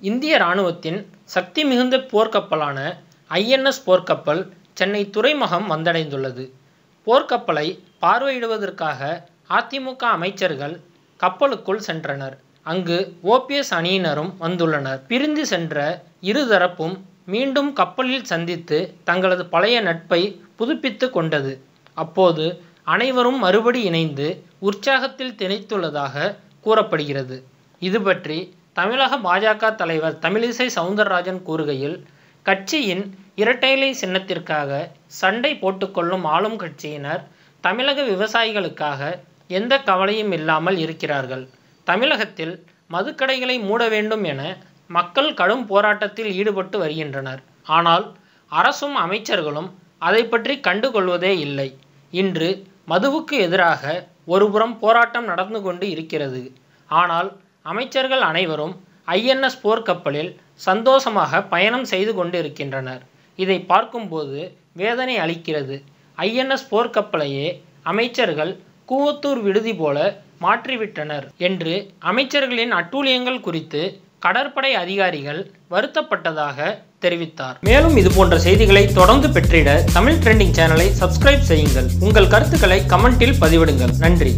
இந்திய ராணுவத்தின் சக்தி மிகுந்த போர்க்கப்பலான ஐஎன்எஸ் போர்க்கப்பல் சென்னை துறைமுகம் வந்தடைந்துள்ளது. போர்க்கப்பலை பார்வையிடுவதற்காக அதிமுக அமைச்சர்கள் கப்பலுக்குள் சென்றனர். அங்கு ஓபிஎஸ் அணியினரும் வந்துள்ளனர். பிரிந்து சென்ற இருதரப்பும் மீண்டும் கப்பலில் சந்தித்து தங்களது பழைய நட்பை புதுப்பித்து கொண்டது. அப்போது அனைவரும் மறுபடி இணைந்து உற்சாகத்தில் திணைத்துள்ளதாக கூறப்படுகிறது. இது பற்றி தமிழக பாஜக தலைவர் தமிழிசை சவுந்தரராஜன் கூறுகையில் கட்சியின் இரட்டைலை சின்னத்திற்காக சண்டை போட்டுக்கொள்ளும் ஆளும் கட்சியினர் தமிழக விவசாயிகளுக்காக எந்த கவலையும் இல்லாமல் இருக்கிறார்கள். தமிழகத்தில் மதுக்கடைகளை மூட வேண்டும் என மக்கள் கடும் போராட்டத்தில் ஈடுபட்டு வருகின்றனர். ஆனால் அரசும் அமைச்சர்களும் அதை பற்றி கண்டுகொள்வதே இல்லை. இன்று மதுவுக்கு எதிராக ஒருபுறம் போராட்டம் நடந்து கொண்டு இருக்கிறது. ஆனால் அமைச்சர்கள் அனைவரும் ஐஎன்எஸ் போர்க்கப்பலில் சந்தோஷமாக பயணம் செய்து கொண்டிருக்கின்றனர். இதை பார்க்கும்போது வேதனை அளிக்கிறது. ஐஎன்எஸ் போர்க்கப்பலையே அமைச்சர்கள் கூவத்தூர் விடுதி போல மாற்றிவிட்டனர் என்று அமைச்சர்களின் அட்டூழியங்கள் குறித்து கடற்படை அதிகாரிகள் வருத்தப்பட்டதாக தெரிவித்தார். மேலும் இது போன்ற செய்திகளை தொடர்ந்து பெற்றிட தமிழ் ட்ரெண்டிங் சேனலை சப்ஸ்கிரைப் செய்யுங்கள். உங்கள் கருத்துக்களை கமெண்டில் பதிவிடுங்கள். நன்றி.